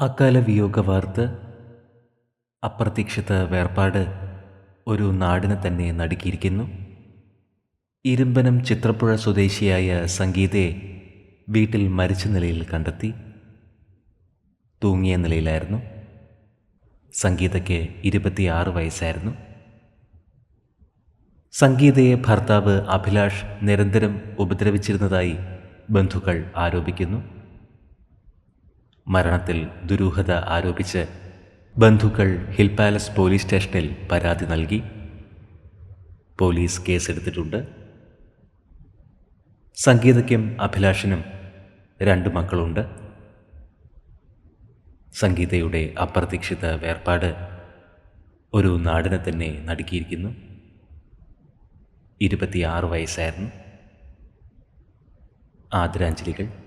അകാല വിയോഗ വാർത്ത അപ്രതീക്ഷിത വേർപാട് ഒരു നാടിനെ തന്നെ നടുക്കിയിരിക്കുന്നു. ഇരുമ്പനം ചിത്രപ്പുഴ സ്വദേശിയായ സംഗീതയെ വീട്ടിൽ മരിച്ച നിലയിൽ കണ്ടെത്തി. തൂങ്ങിയ നിലയിലായിരുന്നു. സംഗീതയ്ക്ക് ഇരുപത്തിയാറ് വയസ്സായിരുന്നു. സംഗീതയെ ഭർത്താവ് അഭിലാഷ് നിരന്തരം ഉപദ്രവിച്ചിരുന്നതായി ബന്ധുക്കൾ ആരോപിക്കുന്നു. മരണത്തിൽ ദുരൂഹത ആരോപിച്ച് ബന്ധുക്കൾ ഹിൽ പാലസ് പോലീസ് സ്റ്റേഷനിൽ പരാതി നൽകി. പോലീസ് കേസെടുത്തിട്ടുണ്ട്. സംഗീതയ്ക്കും അഭിലാഷനും രണ്ട് മക്കളുണ്ട്. സംഗീതയുടെ അപ്രതീക്ഷിത വേർപാട് ഒരു നാടിനെ തന്നെ നടുക്കിയിരിക്കുന്നു. ഇരുപത്തിയാറ് വയസ്സായിരുന്നു. ആദരാഞ്ജലികൾ.